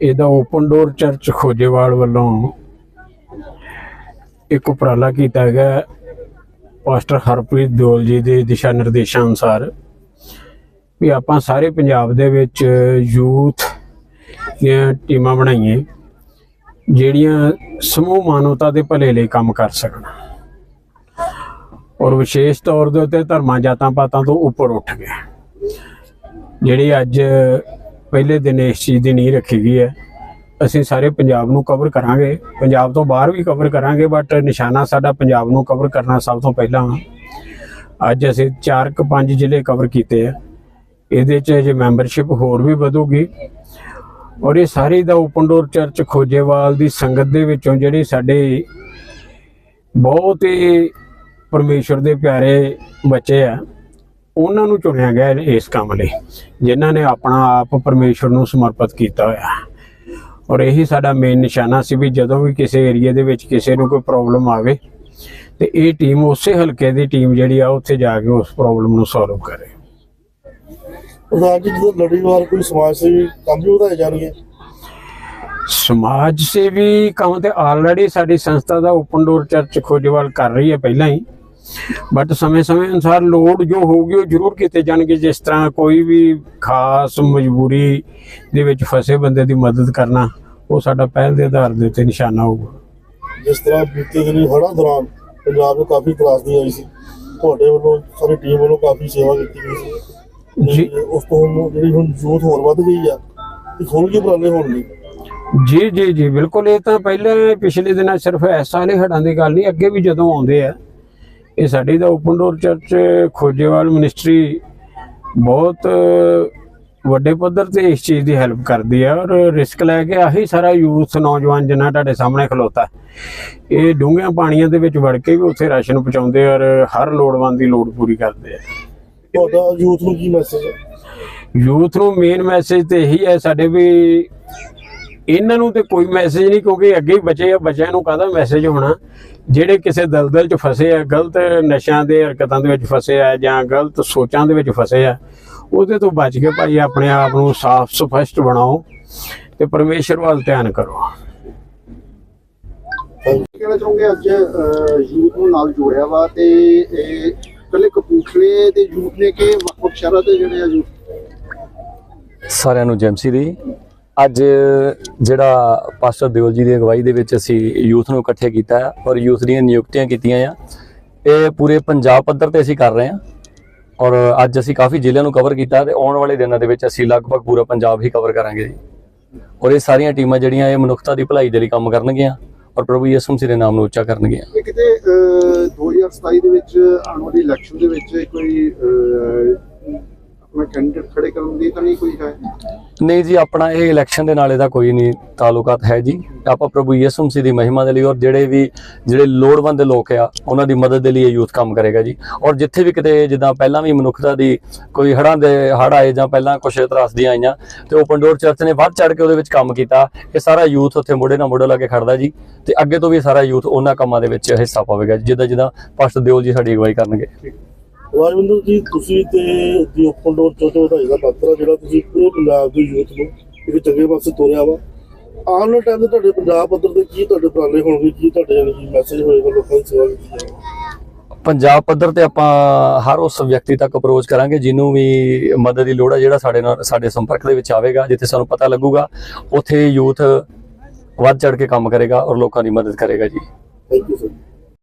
ਇਹਦਾ open door church Khojewal ਵੱਲੋਂ ਇੱਕ ਉਪਰਾਲਾ ਕੀਤਾ ਗਿਆ ਪਾਸਟਰ ਹਰਪ੍ਰੀਤ ਦਿਓਲ ਜੀ ਦੇ ਦਿਸ਼ਾ ਨਿਰਦੇਸ਼ਾਂ ਅਨੁਸਾਰ ਵੀ ਆਪਾਂ ਸਾਰੇ ਪੰਜਾਬ ਦੇ ਵਿੱਚ ਯੂਥ ਦੀਆਂ ਟੀਮਾਂ ਬਣਾਈਏ, ਜਿਹੜੀਆਂ ਸਮੂਹ ਮਾਨਵਤਾ ਦੇ ਭਲੇ ਲਈ ਕੰਮ ਕਰ ਸਕਣ। ਔਰ ਵਿਸ਼ੇਸ਼ ਤੌਰ ਦੇ ਉੱਤੇ ਧਰਮਾਂ ਜਾਤਾਂ ਪਾਤਾਂ ਤੋਂ ਉੱਪਰ ਉੱਠ ਗਏ। ਜਿਹੜੀ ਅੱਜ ਪਹਿਲੇ ਦਿਨ ਇਸ ਚੀਜ਼ ਦੀ ਨਹੀਂ ਰੱਖੀ ਗਈ ਹੈ। ਅਸੀਂ ਸਾਰੇ ਪੰਜਾਬ ਨੂੰ ਕਵਰ ਕਰਾਂਗੇ। ਪੰਜਾਬ ਤੋਂ ਬਾਹਰ ਵੀ ਕਵਰ ਕਰਾਂਗੇ ਬਟ ਨਿਸ਼ਾਨਾ ਸਾਡਾ ਪੰਜਾਬ ਨੂੰ ਕਵਰ ਕਰਨਾ ਸਭ ਤੋਂ ਪਹਿਲਾਂ ਅੱਜ ਅਸੀਂ 4 ਕੁ 5 ਜ਼ਿਲ੍ਹੇ ਕਵਰ ਕੀਤੇ ਆ। ਇਹਦੇ 'ਚ ਜੇ ਮੈਂਬਰਸ਼ਿਪ ਹੋਰ ਵੀ ਵਧੂਗੀ। ਔਰ ਇਹ ਸਾਰੇ ਦਾ ਓਪਨ ਡੋਰ ਚਰਚ ਖੋਜੇਵਾਲ ਦੀ ਸੰਗਤ ਦੇ ਵਿੱਚੋਂ ਜਿਹੜੇ ਸਾਡੇ ਬਹੁਤ ਹੀ ਪਰਮੇਸ਼ਰ ਦੇ ਪਿਆਰੇ ਬੱਚੇ ਆ। ਉਹਨਾਂ ਨੂੰ ਚੁਣਿਆ ਗਿਆ ਹੈ ਇਸ ਕੰਮ ਲਈ ਜਿਨ੍ਹਾਂ ਨੇ ਆਪਣਾ ਆਪ ਪਰਮੇਸ਼ਰ ਨੂੰ ਸਮਰਪਿਤ ਕੀਤਾ ਹੋਇਆ। ਔਰ ਇਹੀ ਸਾਡਾ ਮੇਨ ਨਿਸ਼ਾਨਾ ਸੀ ਵੀ ਜਦੋਂ ਵੀ ਕਿਸੇ ਏਰੀਆ ਦੇ ਵਿੱਚ ਕਿਸੇ ਨੂੰ ਕੋਈ ਪ੍ਰੋਬਲਮ ਆਵੇ ਤੇ ਇਹ ਟੀਮ ਉਸੇ ਹਲਕੇ ਦੀ ਟੀਮ ਜਿਹੜੀ ਆ ਉੱਥੇ ਜਾ ਕੇ ਉਸ ਪ੍ਰੋਬਲਮ ਨੂੰ ਸੋਲਵ ਕਰੇ। ਪ੍ਰਧਾਨ ਜੀ ਜਦੋਂ ਲੜੀਵਾਰ ਕੋਈ ਸਮਾਜ ਸੇਵੀ ਕੰਮ ਵੀ ਵਧਾਏ ਜਾਣਗੇ? ਸਮਾਜ ਸੇਵੀ ਕੰਮ ਤੇ ਆਲਰੇਡੀ ਸਾਡੀ ਸੰਸਥਾ ਦਾ ਓਪਨ ਡੋਰ ਚਰਚ ਖੋਜੇਵਾਲ ਕਰ ਰਹੀ ਹੈ ਪਹਿਲਾਂ ਹੀ। ਬਟ ਸਮੇਂ-ਸਮੇਂ ਅਨੁਸਾਰ ਲੋੜ ਜੋ ਹੋਊਗੀ ਉਹ ਜ਼ਰੂਰ ਕੀਤੇ ਜਾਣਗੇ। ਜਿਸ ਤਰ੍ਹਾਂ ਕੋਈ ਵੀ ਖਾਸ ਮਜਬੂਰੀ ਦੇ ਵਿੱਚ ਫਸੇ ਬੰਦੇ ਦੀ ਮਦਦ ਕਰਨਾ ਉਹ ਸਾਡਾ ਪਹਿਲ ਦੇ ਆਧਾਰ ਦੇ ਉੱਤੇ ਨਿਸ਼ਾਨਾ ਹੋਊਗਾ। ਜਿਸ ਤਰ੍ਹਾਂ ਬੀਤੇ ਦਿਨੀ ਹੜ੍ਹਾਂ ਦੌਰਾਨ ਪੰਜਾਬ ਨੂੰ ਕਾਫੀ ਤਰਾਸਦੀ ਆਈ ਸੀ। ਤੁਹਾਡੇ ਵੱਲੋਂ ਸਾਰੀ ਟੀਮ ਵੱਲੋਂ ਕਾਫੀ ਸੇਵਾ ਕੀਤੀ ਗਈ ਸੀ। ਉਸ ਤੋਂ ਹੁਣ ਜਿਹੜੀ ਹੁਣ ਯੂਥ ਹੋਰ ਵੱਧ ਗਈ ਆ ਤੇ ਹੋਰ ਕੀ ਉਪਰਾਲੇ ਹੋਣਗੇ ਜੀ ਜੀ ਜੀ ਬਿਲਕੁਲ। ਇਹ ਤਾਂ ਪਹਿਲੇ ਪਿਛਲੇ ਦਿਨਾਂ ਸਿਰਫ ਐਸਾ ਵਾਲੇ ਹੜਾਂ ਦੀ ਗੱਲ ਨਹੀਂ ਅੱਗੇ ਵੀ ਜਦੋਂ ਆਉਂਦੇ ਆ ਇਹ ਸਾਡੀ ਦਾ open door church Khojewal ministry ਬਹੁਤ ਵੱਡੇ ਪੱਧਰ ਤੇ ਇਸ ਚੀਜ਼ ਦੀ ਹੈਲਪ ਕਰਦੀ ਹੈ ਔਰ ਰਿਸਕ ਲੈ ਕੇ ਆਹੀ ਸਾਰਾ ਯੂਥ ਨੌਜਵਾਨ ਜਿਨ੍ਹਾਂ ਤੁਹਾਡੇ ਸਾਹਮਣੇ ਖਲੋਤਾ ਇਹ ਡੂੰਘਿਆਂ ਪਾਣੀਆਂ ਦੇ ਵਿੱਚ ਵੜ ਕੇ ਵੀ ਉੱਥੇ ਰਾਸ਼ਨ ਪਹੁੰਚਾਉਂਦੇ ਔਰ ਹਰ ਲੋੜਵੰਦ ਦੀ ਲੋੜ ਪੂਰੀ ਕਰਦੇ ਆ। ਤੁਹਾਡਾ ਯੂਥ ਨੂੰ ਕੀ ਮੈਸੇਜ ਹੈ? ਯੂਥ ਨੂੰ ਮੇਨ ਮੈਸੇਜ ਤੇ ਇਹੀ ਹੈ ਸਾਡੇ ਵੀ ਇਹਨਾਂ ਨੂੰ ਤੇ ਕੋਈ ਮੈਸੇਜ ਨਹੀਂ ਕਿਉਂਕਿ ਅੱਗੇ ਹੀ ਬਚੇ ਆ ਬੱਚਿਆਂ ਨੂੰ ਕਾਹਦਾ ਮੈਸੇਜ ਹੋਣਾ? ਜਿਹੜੇ ਕਿਸੇ ਦਲਦਲ 'ਚ ਫਸੇ ਆ ਗਲਤ ਨਸ਼ਿਆਂ ਦੇ ਹਰਕਤਾਂ ਦੇ ਵਿੱਚ ਫਸੇ ਆ ਜਾਂ ਗਲਤ ਸੋਚਾਂ ਦੇ ਵਿੱਚ ਫਸੇ ਆ ਉਹਦੇ ਤੋਂ ਬਚ ਕੇ ਭਾਈ ਆਪਣੇ ਆਪ ਨੂੰ ਸਾਫ਼ ਸਪਸ਼ਟ ਬਣਾਓ ਤੇ ਪਰਮੇਸ਼ਰ ਵੱਲ ਧਿਆਨ ਕਰੋ। ਕਹਿਣਾ ਚਾਹੋਗੇ ਅੱਜ ਯੂਥ ਨੂੰ ਨਾਲ ਜੋੜਿਆ ਵਾ ਤੇ ਇਹ ਇਕੱਲੇ ਕਪੂਰਥਲੇ ਦੇ ਯੂਥ ਨੇ ਕਿ ਵੱਖ-ਵੱਖ ਸ਼ਹਿਰਾਂ ਦੇ ਜਿਹੜੇ ਆ ਯੂਥ? ਸਾਰਿਆਂ ਨੂੰ ਜੈਮਸੀ ਦੀ। ਅੱਜ ਜਿਹੜਾ ਪਾਸਟਰ ਦਿਓਲ ਜੀ ਦੀ ਅਗਵਾਈ ਦੇ ਵਿੱਚ ਅਸੀਂ ਯੂਥ ਨੂੰ ਇਕੱਠੇ ਕੀਤਾ ਹੈ ਔਰ ਯੂਥ ਦੀਆਂ ਨਿਯੁਕਤੀਆਂ ਕੀਤੀਆਂ ਆ। ਇਹ ਪੂਰੇ ਪੰਜਾਬ ਪੱਧਰ ਤੇ ਅਸੀਂ ਕਰ ਰਹੇ ਹਾਂ ਔਰ ਅੱਜ ਅਸੀਂ ਕਾਫੀ ਜ਼ਿਲ੍ਹਿਆਂ ਨੂੰ ਕਵਰ ਕੀਤਾ ਤੇ ਆਉਣ ਵਾਲੇ ਦਿਨਾਂ ਦੇ ਵਿੱਚ ਅਸੀਂ ਲਗਭਗ ਪੂਰਾ ਪੰਜਾਬ ਹੀ ਕਵਰ ਕਰਾਂਗੇ ਜੀ। ਔਰ ਇਹ ਸਾਰੀਆਂ ਟੀਮਾਂ ਜਿਹੜੀਆਂ ਇਹ ਮਨੁੱਖਤਾ ਦੀ ਭਲਾਈ ਦੇ ਲਈ ਕੰਮ ਕਰਨਗੀਆਂ ਔਰ ਪ੍ਰਭੂ ਯਿਸੂ ਮਸੀਹ ਦੇ ਨਾਮ ਨੂੰ ਉੱਚਾ ਕਰਨਗੀਆਂ। ਇਹ ਕਿਤੇ ਅਹ, 2027 ਦੇ ਵਿੱਚ ਆਉਣ ਵਾਲੀ ਇਲੈਕਸ਼ਨ ਦੇ ਵਿੱਚ ਕੋਈ ਆਪਣਾ ਕੈਂਡੀਡੇਟ ਖੜੇ ਕਰਨ ਦੀ ਤਾਂ ਨਹੀਂ ਕੋਈ ਹੈ? ਨਹੀਂ ਜੀ ਆਪਣਾ ਇਹ ਇਲੈਕਸ਼ਨ ਦੇ ਨਾਲ ਇਹਦਾ ਕੋਈ ਨਹੀਂ ਤਾਲੁਕਾਤ ਹੈ ਜੀ। ਆਪਾਂ ਪ੍ਰਭੂ ਯਿਸੂ ਮਸੀਹ ਦੀ ਮਹਿਮਾ ਦੇ ਲਈ ਔਰ ਜਿਹੜੇ ਵੀ ਜਿਹੜੇ ਲੋੜਵੰਦ ਲੋਕ ਆ ਉਹਨਾਂ ਦੀ ਮਦਦ ਦੇ ਲਈ ਇਹ ਯੂਥ ਕੰਮ ਕਰੇਗਾ ਜੀ। ਔਰ ਜਿੱਥੇ ਵੀ ਕਿਤੇ ਜਿੱਦਾਂ ਪਹਿਲਾਂ ਵੀ ਮਨੁੱਖਤਾ ਦੀ ਕੋਈ ਹੜ੍ਹਾਂ ਦੇ ਹੜ੍ਹ ਆਏ ਜਾਂ ਪਹਿਲਾਂ ਕੁਝ ਤਰਾਸਦੀਆਂ ਆਈਆਂ ਤੇ ਓਪਨ ਡੋਰ ਚਰਚ ਨੇ ਵੱਧ ਚੜ ਕੇ ਉਹਦੇ ਵਿੱਚ ਕੰਮ ਕੀਤਾ। ਇਹ ਸਾਰਾ ਯੂਥ ਉੱਥੇ ਮੋਢੇ ਨਾਲ ਮੋਢਾ ਲਾ ਕੇ ਖੜਦਾ ਜੀ। ਤੇ ਅੱਗੇ ਤੋਂ ਵੀ ਸਾਰਾ ਯੂਥ ਉਹਨਾਂ ਕੰਮਾਂ ਦੇ ਵਿੱਚ ਹਿੱਸਾ ਪਾਵੇਗਾ ਜਿੱਦਾਂ ਜਿੱਦਾਂ ਪਾਸਟਰ ਦਿਓਲ ਜੀ ਸਾਡੀ ਅਗਵਾਈ ਕਰਨਗੇ। ਰਾਜਵਿੰਦਰ ਜੀ ਤੁਸੀਂ ਤੇ ਦੀ ਓਪਨ ਡੋਰ ਚੋਂ ਵਧਾਈ ਦਾ ਪਾਤਰ ਜਿਹੜਾ ਤੁਸੀਂ ਪੂਰੇ ਪੰਜਾਬ ਦੇ ਯੂਥ ਨੂੰ ਇੱਕ ਚੰਗੇ ਪਾਸੇ ਤੋਰਿਆ ਵਾ। ਆਉਣ ਵਾਲੇ ਟਾਈਮ ਤੇ ਤੁਹਾਡੇ ਪੰਜਾਬ ਪੱਧਰ ਤੇ ਕੀ ਤੁਹਾਡੇ ਉਪਰਾਲੇ ਹੋਣਗੇ ਕੀ ਤੁਹਾਡੇ ਯਾਨੀ ਕਿ ਮੈਸੇਜ ਹੋਏਗਾ ਲੋਕਾਂ ਦੀ ਸੇਵਾ ਕੀਤੀ ਜਾਵੇ ਪੰਜਾਬ ਪੱਧਰ ਤੇ ਆਪਾਂ ਹਰ ਉਸ ਵਿਅਕਤੀ ਤੱਕ ਅਪਰੋਚ ਕਰਾਂਗੇ ਜਿਹਨੂੰ ਵੀ ਮਦਦ ਦੀ ਲੋੜ ਹੈ ਜਿਹੜਾ ਸਾਡੇ ਨਾਲ ਸਾਡੇ ਸੰਪਰਕ ਦੇ ਵਿੱਚ ਆਵੇਗਾ ਜਿੱਥੇ ਸਾਨੂੰ ਪਤਾ ਲੱਗੂਗਾ ਉੱਥੇ ਯੂਥ ਵੱਧ ਚੜ ਕੇ ਕੰਮ ਕਰੇਗਾ ਔਰ ਲੋਕਾਂ ਦੀ ਮਦਦ ਕਰੇਗਾ ਜੀ। Thank you sir